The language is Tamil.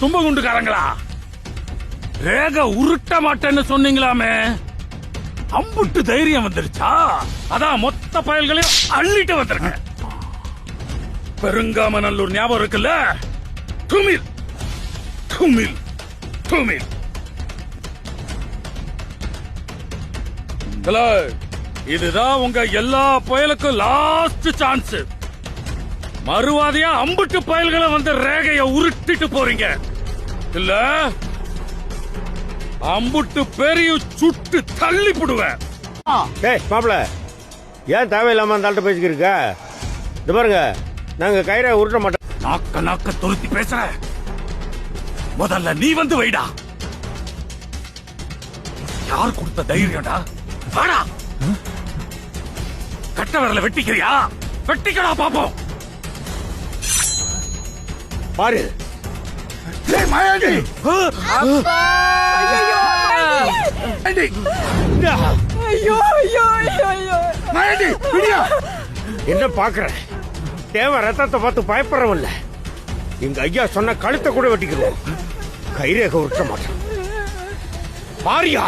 தும்பகுண்டுக்காரங்களா? ரேக உருட்ட மாட்டேன்னு சொன்னீங்களாமே? அம்புட்டு தைரியம் வந்துருச்சா? அதான் மொத்த பயல்களையும் அள்ளிட்டு வந்திருக்கேன். பெருங்காமநல்லூர் ஞாபகம் இருக்குல்ல? துமில். துமில். துமில். ஹலோ இதுதான் உங்க எல்லா புயலுக்கும் லாஸ்ட் சான்ஸ் மறுவாதியா அம்புட்டு பயல்களை வந்து ரேகைய உருட்டிட்டு போறீங்க. இல்ல? அம்புட்டு பேரையும் சுட்டு தள்ளி போடுவேன் டேய் மாப்பிள ஏன் தேவையில்லாம அந்த ஆள்கிட்ட பேசிக்கிட்டு இருக்க? இது பாருங்க நாங்க கயிறை உருட்ட மாட்டோம். நாக்க நாக்க துருத்தி பேசுற. முதல்ல நீ வந்து வைடா. யார் கொடுத்த தைரியம்டா? வாடா. கட்ட விரல வெட்டிக்கிறியா? வெட்டிக்கடா பாப்போம். பாரு. டேய் மாயாண்டி இந்தா, ஐயோ ஐயோ ஐயோ ஐயோ! மாயாண்டி விடியா! என்ன பாக்குற? தேவ ரத்தத்தை பார்த்து பயப்படுறவன் இல்ல எங்க ஐயா சொன்ன கழுத்தை கூட வெட்டிக்கிறோம் கைரேக உருட்ட மாட்டோம் பாரியா